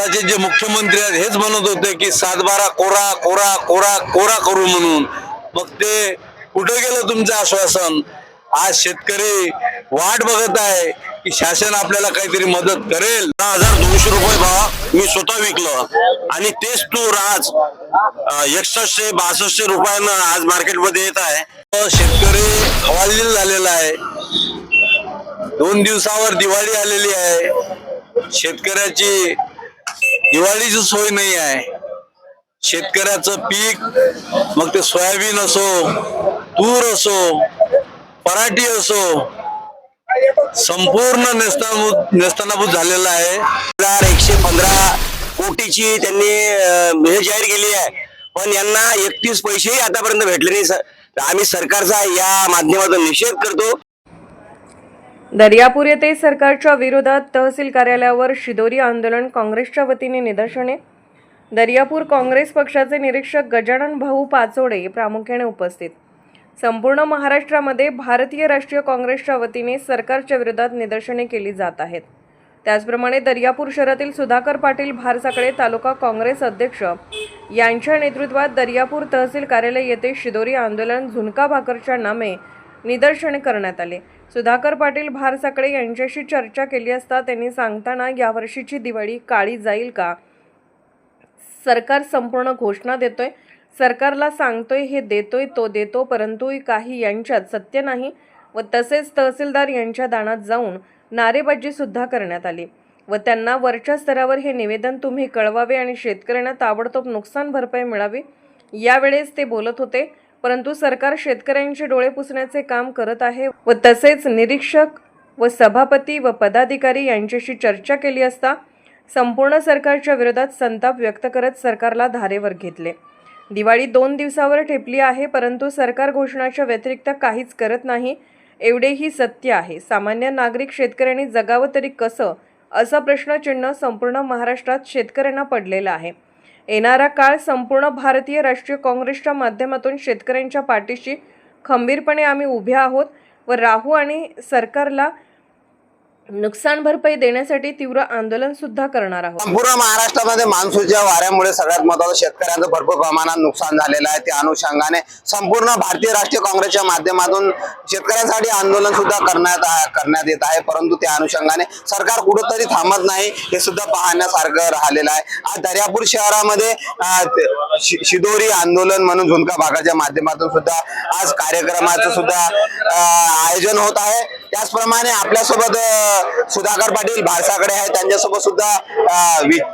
आताचे जे मुख्यमंत्री आहेत हेच म्हणत होते की सातबारा कोरा कोरा कोरा कोरा करू म्हणून. मग ते कुठे गेलं तुमचं आश्वासन? आज शेतकरी वाट बघत आहे की शासन आपल्याला काहीतरी मदत करेल. दहा हजार दोनशे रुपये भाव मी स्वतः विकलं. आणि तेच तूर आज एकसष्टशे बासष्टशे रुपयानं आज मार्केटमध्ये येत आहे. तर शेतकरी हवालदिल झालेला आहे. दोन दिवसावर दिवाळी आलेली आहे. शेतकऱ्याची दिवाळीची सोय नाही आहे. शेतकऱ्याचं पीक मग ते सोयाबीन असो तूर असो पराठी असो संपूर्ण नेस्तानाभूत नेस्तनाभूत झालेला आहे. हजार एकशे पंधरा कोटीची त्यांनी हे जाहीर केली आहे. पण यांना एकतीस पैसेही आतापर्यंत भेटले नाही. सर आम्ही सरकारचा या माध्यमातून निषेध करतो. दर्यापूर येथे सरकारच्या विरोधात तहसील कार्यालयावर शिदोरी आंदोलन काँग्रेसच्या वतीने निदर्शने. दर्यापूर काँग्रेस पक्षाचे निरीक्षक गजानन भाऊ पाचोडे प्रामुख्याने उपस्थित. संपूर्ण महाराष्ट्रामध्ये भारतीय राष्ट्रीय काँग्रेसच्या वतीने सरकारच्या विरोधात निदर्शने केली जात आहेत. त्याचप्रमाणे दर्यापूर शहरातील सुधाकर पाटील भारसाकडे तालुका काँग्रेस अध्यक्ष यांच्या नेतृत्वात दर्यापूर तहसील कार्यालय येथे शिदोरी आंदोलन झुणका भाकरच्या नामे निदर्शन करण्यात आले. सुधाकर पाटील भारसाकडे यांच्याशी चर्चा केली असता त्यांनी सांगताना यावर्षीची दिवाळी काळी जाईल का? सरकार संपूर्ण घोषणा देतोय. सरकारला सांगतोय हे देतोय तो देतो परंतु काही यांच्यात सत्य नाही व तसेच तहसीलदार यांच्या दानात जाऊन नारेबाजी सुद्धा करण्यात आली. व त्यांना वरच्या स्तरावर हे निवेदन तुम्ही कळवावे आणि शेतकऱ्यांना ताबडतोब नुकसान भरपाई मिळावी यावेळेस ते बोलत होते. परंतु सरकार शेतकऱ्यांचे डोळे पुसण्याचे काम करत आहे व तसेच निरीक्षक व सभापती व पदाधिकारी यांच्याशी चर्चा केली असता संपूर्ण सरकारच्या विरोधात संताप व्यक्त करत सरकारला धारेवर घेतले. दिवाळी दोन दिवसावर ठेपली आहे परंतु सरकार घोषणाच्या व्यतिरिक्त काहीच करत नाही एवढेही सत्य आहे. सामान्य नागरिक शेतकऱ्यांनी जगावं तरी कसं? असं प्रश्नचिन्ह संपूर्ण महाराष्ट्रात शेतकऱ्यांना पडलेलं आहे. येणारा काळ संपूर्ण भारतीय राष्ट्रीय काँग्रेसच्या माध्यमातून शेतकऱ्यांच्या पाठीशी खंबीरपणे आम्ही उभे आहोत व राहू आणि सरकारला नुकसान भरपाई देण्यासाठी तीव्र आंदोलन सुद्धा करणार आहोत. संपूर्ण महाराष्ट्रामध्ये मान्सूनच्या वाऱ्यामुळे सगळ्यात महत्वाचं शेतकऱ्यांचं भरपूर प्रमाणात नुकसान झालेलं आहे. त्या अनुषंगाने संपूर्ण भारतीय राष्ट्रीय काँग्रेसच्या माध्यमातून शेतकऱ्यांसाठी आंदोलन सुद्धा करण्यात आ- करण्यात येत आहे. परंतु त्या अनुषंगाने सरकार कुठंतरी थांबत नाही हे सुद्धा पाहण्यासारखं राहिलेलं आहे. आज दर्यापूर शहरामध्ये शि- शिदोरी आंदोलन म्हणून झुणका भागाच्या माध्यमातून सुद्धा आज कार्यक्रमाचं सुद्धा आयोजन होत आहे. त्याचप्रमाणे आपल्यासोबत सुधाकर पाटील भारसाकडे आहे त्यांच्यासोबत सुद्धा विचारण्यासारखा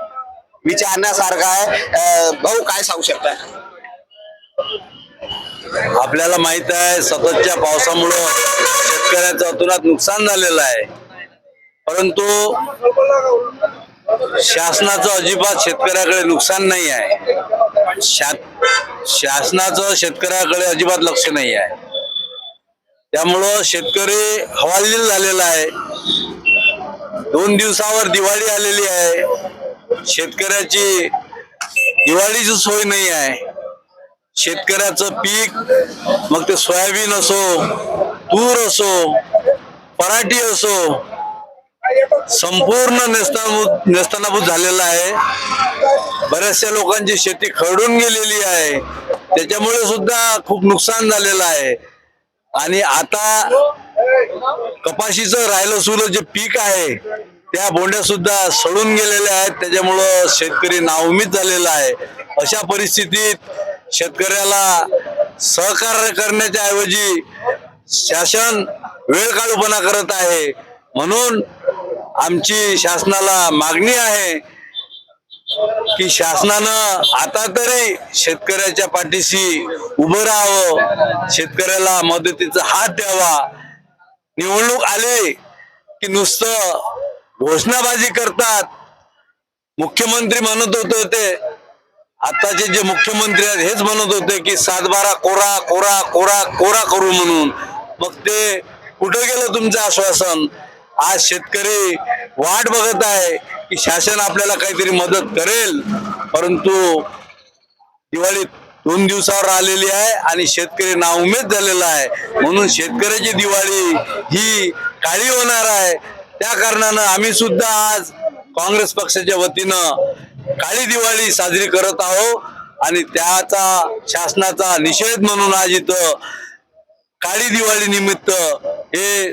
विचारण्यासारखं आहे. भाऊ काय सांगू शकताय आपल्याला माहीत आहे सततच्या पावसामुळं शेतकऱ्याचं अतुनात नुकसान झालेलं आहे. परंतु शासनाचं अजिबात शेतकऱ्याकडे नुकसान नाही आहे. शा- शासनाचं शेतकऱ्याकडे अजिबात लक्ष नाही आहे. त्यामुळं शेतकरी हवालदिल झालेला आहे. दोन दिवसावर दिवाळी आलेली आहे. शेतकऱ्याची दिवाळीची सोय नाही आहे. शेतकऱ्याचं पीक मग ते सोयाबीन असो तूर असो पराठी असो संपूर्ण नेस्ताभूत नेस्तानाभूत झालेला आहे. बऱ्याचशा लोकांची शेती खरडून गेलेली आहे. त्याच्यामुळे सुद्धा खूप नुकसान झालेलं आहे. आणि आता कपाशीचं राहिलं सुलं जे पीक आहे त्या बोंड्या सुद्धा सडून गेलेल्या आहेत. त्याच्यामुळं शेतकरी नाउमीद झालेला आहे. अशा परिस्थितीत शेतकऱ्याला सहकार्य करण्याच्या ऐवजी शासन वेळ काढूपणा करत आहे. म्हणून आमची शासनाला मागणी आहे की शासनानं आता तरी शेतकऱ्याच्या पाठीशी उभं राहावं शेतकऱ्याला मदतीचा हात द्यावा. निवडणूक आले की नुसतं घोषणाबाजी करतात. मुख्यमंत्री म्हणत होते ते. आताचे जे मुख्यमंत्री आहेत हेच म्हणत होते की सातबारा कोरा कोरा कोरा कोरा करू म्हणून. मग ते कुठं गेलं तुमचं आश्वासन? आज शेतकरी वाट बघत आहे. की शासन आपल्याला काहीतरी मदत करेल. परंतु दिवाळी दोन दिवसावर आलेली आहे आणि शेतकरी नाउमेद झालेला आहे. म्हणून शेतकऱ्याची दिवाळी ही काळी होणार आहे. त्या कारणानं आम्ही सुद्धा आज काँग्रेस पक्षाच्या वतीनं काळी दिवाळी साजरी करत आहोत. आणि त्याचा शासनाचा निषेध म्हणून आज इथं काळी दिवाळी निमित्त हे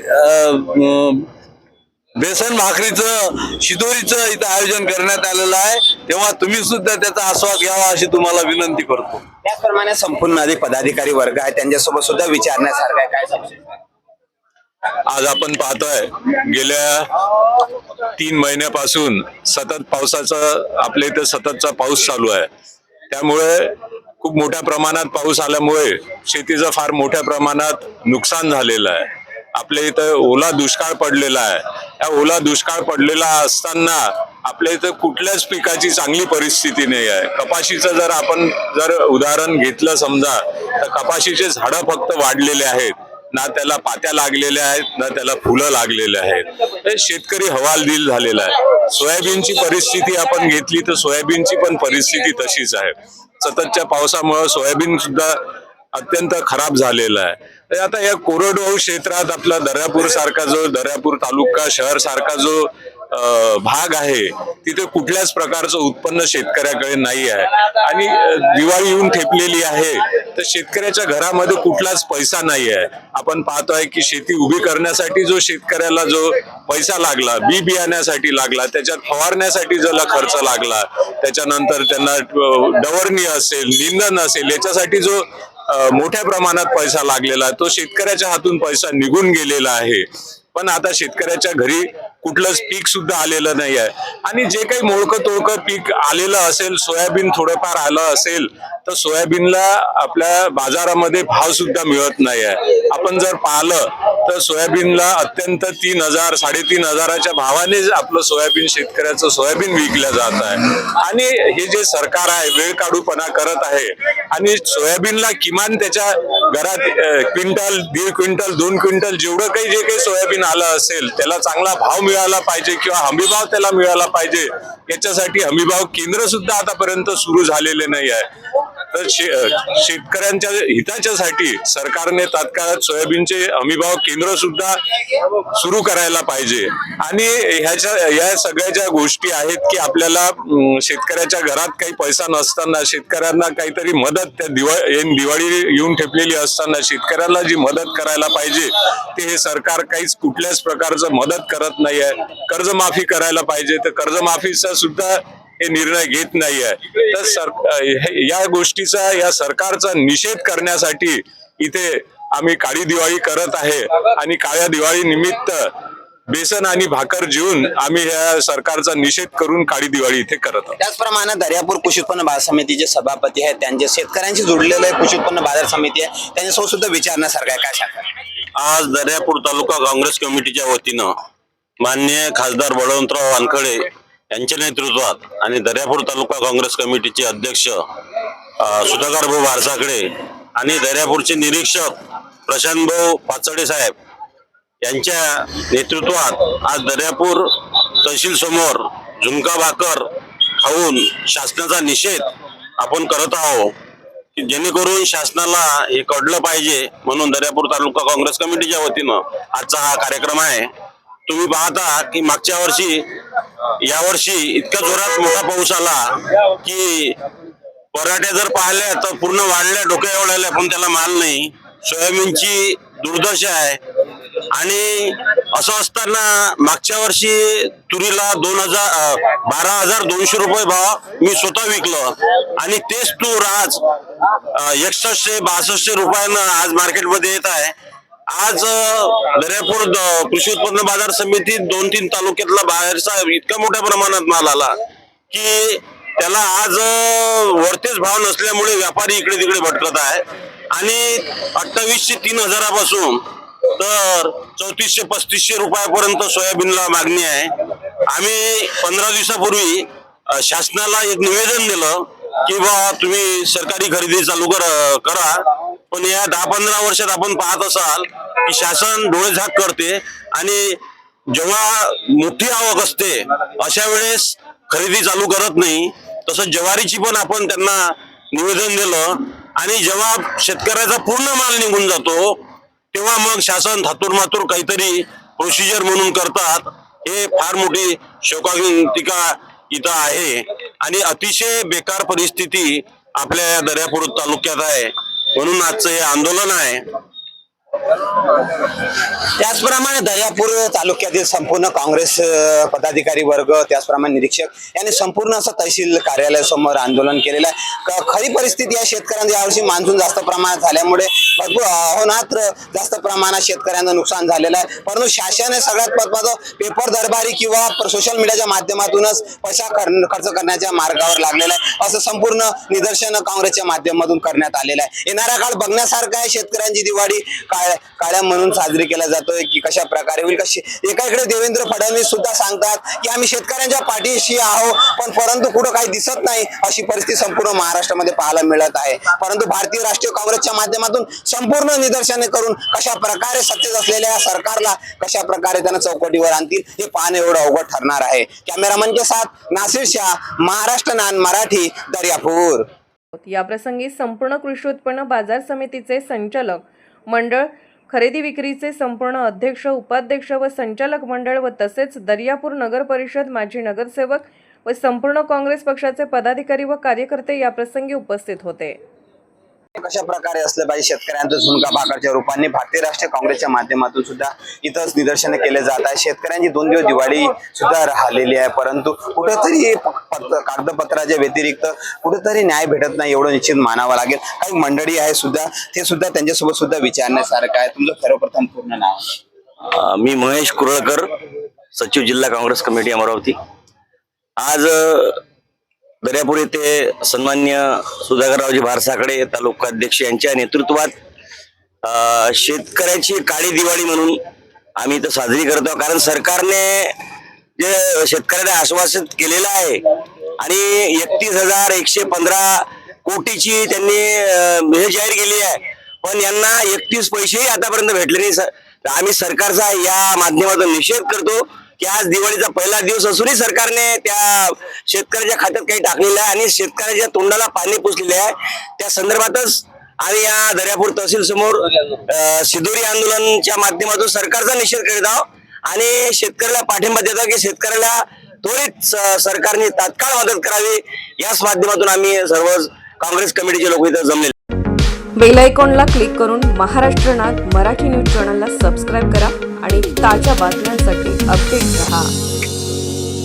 बेसन भाकरीचं शिदोरीचं इथं आयोजन करण्यात आलेलं आहे. तेव्हा तुम्ही सुद्धा त्याचा आस्वाद घ्यावा अशी तुम्हाला विनंती करतो. त्याचप्रमाणे संपूर्ण अधिक पदाधिकारी वर्ग आहे त्यांच्यासोबत सुद्धा विचारण्यासारखं आहे. काय सांगू? आज आपण पाहतोय गेल्या तीन महिन्यापासून सतत पावसाचा आपल्या इथे सततचा पाऊस चालू आहे. त्यामुळे खूप मोठ्या प्रमाणात पाऊस आल्यामुळे शेतीचं फार मोठ्या प्रमाणात नुकसान झालेलं आहे. आपल्या इथं ओला दुष्काळ पडलेला आहे. या ओला दुष्काळ पडलेला असताना आपल्या इथं कुठल्याच पिकाची चांगली परिस्थिती नाही आहे. कपाशीचं जर आपण जर उदाहरण घेतलं समजा तर कपाशीचे झाडं फक्त वाढलेले आहेत. ना त्याला पात्या लागलेल्या आहेत ना त्याला फुलं लागलेले आहेत. हे शेतकरी हवालदिल झालेला आहे. सोयाबीनची परिस्थिती आपण घेतली तर सोयाबीनची पण परिस्थिती तशीच आहे. सततच्या पावसामुळे सोयाबीन सुद्धा अत्यंत खराब झालेला आहे. तर आता या कोरडवाहू क्षेत्रात आपला दर्यापूर सारखा जो दर्यापूर तालुका शहर सारखा जो भाग आहे तिथे कुठल्याच प्रकारचं उत्पन्न शेतकऱ्याकडे नाही आहे. आणि दिवाळी येऊन ठेपलेली आहे तर शेतकऱ्याच्या घरामध्ये कुठलाच पैसा नाही आहे. आपण पाहतोय की शेती उभी करण्यासाठी जो शेतकऱ्याला जो पैसा लागला बी बियाण्यासाठी लागला त्याच्यात फवारण्यासाठी ज्याला खर्च लागला त्याच्यानंतर त्यांना डवरणी असेल निंदन असेल याच्यासाठी जो मोठ्या प्रमाणात पैसा लागलेला आहे. तो शेतकऱ्याच्या हातून पैसा निघून गेलेला आहे. पण आता शेतकऱ्याच्या घरी कुठलंच पीक सुद्धा आलेलं नाही आहे. आणि जे काही मोडकं तोडकं पीक आलेलं असेल सोयाबीन थोडंफार आलं असेल तर सोयाबीनला आपल्या बाजारामध्ये भाव सुद्धा मिळत नाही आहे. आपण जर पाहिलं तर सोयाबीनला अत्यंत तीन हजार साडेतीन हजाराच्या भावाने आपलं सोयाबीन शेतकऱ्याचं सोयाबीन विकलं जात आहे. आणि हे जे सरकार आहे वेळ काढूपणा करत आहे आणि सोयाबीनला किमान त्याच्या घरात क्विंटल दीड क्विंटल दोन क्विंटल जेवढं काही जे काही सोयाबीन आलं असेल त्याला चांगला भाव मिळाला पाहिजे किंवा हमीभाव त्याला मिळाला पाहिजे याच्यासाठी हमीभाव केंद्र सुद्धा आतापर्यंत सुरू झालेले नाही आहे. तर शे- शेतकऱ्यांच्या हिताच्यासाठी सरकारने तात्काळ सोयाबीनचे हमीभाव केंद्र सुद्धा सुरू करायला पाहिजे. आणि ह्याच्या या सगळ्या ज्या गोष्टी आहेत की आपल्याला शेतकऱ्याच्या घरात काही पैसा नसताना शेतकऱ्यांना काहीतरी मदत त्या दिवाळी दिवाळी येऊन ठेपलेली असताना शेतकऱ्याला जी मदत करायला पाहिजे ते हे सरकार काहीच कुठल्याच प्रकारचं मदत करत नाही आहे कर्जमाफी करायला पाहिजे. तर कर्जमाफीचा सुद्धा हे निर्णय घेत नाही आहे. तर सर या गोष्टीचा या सरकारचा निषेध करण्यासाठी इथे आम्ही काळी दिवाळी करत आहे. आणि काळ्या दिवाळी निमित्त बेसन आणि भाकर जेवून आम्ही या सरकारचा निषेध करून काळी दिवाळी इथे करत आहोत. त्याचप्रमाणे दर्यापूर कृषी उत्पन्न बाजार समितीचे सभापती आहेत. त्यांचे शेतकऱ्यांशी जुडलेलं आहे कृषी उत्पन्न बाजार समिती आहे. त्यांच्यासोबत सुद्धा विचारण्यासारखं आहे. काय सांगा आज दर्यापूर तालुका काँग्रेस कमिटीच्या वतीनं माननीय खासदार बळवंतराव वानखडे यांच्या नेतृत्वात आणि दर्यापूर तालुका काँग्रेस कमिटीचे अध्यक्ष सुधाकरभाऊ सुधाकर भाऊ वारसाकडे आणि दर्यापूरचे निरीक्षक प्रशांत भाऊ पाचडे साहेब यांच्या नेतृत्वात आज दर्यापूर तहसील समोर झुमका भाकर खाऊन शासनाचा निषेध आपण करत आहोत की जेणेकरून शासनाला हे कळलं पाहिजे म्हणून दर्यापूर तालुका काँग्रेस कमिटीच्या वतीनं आजचा हा कार्यक्रम आहे. तुम्ही पाहता की मागच्या वर्षी यावर्षी इतक्या जोरात मोठा पाऊस आला की पराठ्या जर पाहिल्या तर पूर्ण वाढल्या डोक्या एवढ्या पण त्याला माल नाही. सोयाबीनची दुर्दशा आहे. आणि असं असताना मागच्या वर्षी तुरीला दोन हजार बारा हजार दोनशे रुपये भाव मी स्वतः विकलं. आणि तेच तूर आज एकसष्टशे बासष्टशे रुपयानं आज मार्केटमध्ये येत आहे. आज दर्यापूर कृषी उत्पन्न बाजार समितीत दोन तीन तालुक्यातला बाहेरचा इतका मोठ्या प्रमाणात माल आला की त्याला आज वरतेच भाव नसल्यामुळे व्यापारी इकडे तिकडे भटकत आहे. आणि अठ्ठावीसशे तीन हजारापासून तर चौतीसशे पस्तीसशे रुपयापर्यंत सोयाबीनला मागणी आहे. आम्ही पंधरा दिवसापूर्वी शासनाला एक निवेदन दिलं किंवा तुम्ही सरकारी खरेदी चालू कर करा. पण या दहा पंधरा वर्षात आपण पाहत असाल की शासन डोळेझाक करते आणि जेव्हा मोठी आवक असते अशा वेळेस खरेदी चालू करत नाही. तसं ज्वारीची पण आपण त्यांना निवेदन दिलं आणि जेव्हा शेतकऱ्याचा पूर्ण माल निघून जातो तेव्हा मग शासन थातूर मातूर काहीतरी प्रोसिजर म्हणून करतात. हे फार मोठी शोकांतिका इथं आहे. आणि अतिशय बेकार परिस्थिती आपल्या या दर्यापूर तालुक्यात आहे. म्हणून आजचं हे आंदोलन आहे. त्याचप्रमाणे दर्यापूर तालुक्यातील संपूर्ण काँग्रेस पदाधिकारी वर्ग त्याचप्रमाणे निरीक्षक यांनी संपूर्ण असं तहसील कार्यालयासमोर आंदोलन केलेलं आहे. खरी परिस्थिती या शेतकऱ्यांची यावर्षी मान्सून जास्त प्रमाणात झाल्यामुळे भरपूर अहोनात्र जास्त प्रमाणात शेतकऱ्यांचं नुकसान झालेलं आहे. परंतु शासनाने सगळ्यात महत्वाचं पेपर दरबारी किंवा सोशल मीडियाच्या माध्यमातूनच पैसा खर्च करण्याच्या मार्गावर लागलेला आहे. असं संपूर्ण निदर्शन काँग्रेसच्या माध्यमातून करण्यात आलेलं आहे. येणारा काळ बघण्यासारखा आहे. शेतकऱ्यांची दिवाळी काळ काळ्या म्हणून साजरी केला जातोय की कशा प्रकारे होईल? कशी एकाकडे देवेंद्र फडणवीस सुद्धा सांगतात की आम्ही शेतकऱ्यांच्या पाठीशी आहो पण परंतु कुठं काही दिसत नाही अशी परिस्थिती संपूर्ण महाराष्ट्रामध्ये पाहायला मिळत आहे. परंतु भारतीय राष्ट्रीय काँग्रेसच्या माध्यमातून संपूर्ण निदर्शने करून कशा प्रकारे सत्तेत असलेल्या सरकारला कशा प्रकारे त्यांना चौकटीवर आणतील हे पाहणं एवढं अवघड ठरणार आहे. कॅमेरामनच्या साथ नासिर शाह महाराष्ट्र नान मराठी दर्यापूर. याप्रसंगी संपूर्ण कृषी उत्पन्न बाजार समितीचे संचालक मंडळ खरेदी विक्रीचे संपूर्ण अध्यक्ष उपाध्यक्ष व संचालक मंडळ व तसेच दर्यापूर नगर परिषद माजी नगरसेवक व संपूर्ण काँग्रेस पक्षाचे पदाधिकारी व कार्यकर्ते याप्रसंगी उपस्थित होते. कशा प्रकारे असलं पाहिजे शेतकऱ्यांचं झुणका भाकरच्या रूपाने भारतीय राष्ट्रीय काँग्रेसच्या माध्यमातून सुद्धा इथंच निदर्शन केले जात आहे शेतकऱ्यांची दोन दिवस दिवाळी सुद्धा राहिलेली आहे परंतु कुठेतरी पत्र- कागदपत्राच्या व्यतिरिक्त कुठेतरी न्याय भेटत नाही एवढं निश्चित मानावं लागेल. काही मंडळी आहे सुद्धा ते सुद्धा त्यांच्यासोबत सुद्धा विचारण्यासारखं आहे. तुमचं सर्वप्रथम पूर्ण नाव? मी महेश कुरळकर सचिव जिल्हा काँग्रेस कमिटी अमरावती. आज दर्यापूर येथे सन्मान्य सुधाकररावजी भारसाकडे तालुकाध्यक्ष यांच्या नेतृत्वात शेतकऱ्याची काळी दिवाळी म्हणून आम्ही इथं साजरी करतो. कारण सरकारने जे शेतकऱ्याला आश्वासित केलेलं आहे आणि एकतीस हजार एकशे पंधरा कोटीची त्यांनी हे जाहीर केली आहे. पण यांना एकतीस पैसेही आतापर्यंत भेटले नाही. सर आम्ही सरकारचा या माध्यमातून निषेध करतो. की आज दिवाळीचा पहिला दिवस असूनही सरकारने त्या शेतकऱ्याच्या खात्यात काही टाकलेलं आहे आणि शेतकऱ्याच्या तोंडाला पाणी पुसलेले आहे. त्या संदर्भातच आम्ही या दर्यापूर तहसील समोर सिदुरी आंदोलनच्या माध्यमातून सरकारचा निषेध करीत आहोत. आणि शेतकऱ्याला पाठिंबा देतो की शेतकऱ्याला त्वरित सरकारने तात्काळ मदत करावी. याच माध्यमातून आम्ही सर्व काँग्रेस कमिटीचे लोक इथं जमले बेल आयकॉनला क्लिक करून महाराष्ट्र नाद मराठी न्यूज चॅनलला सबस्क्राईब करा. आणि ताज्या बातम्यांसाठी अपडेट रहा.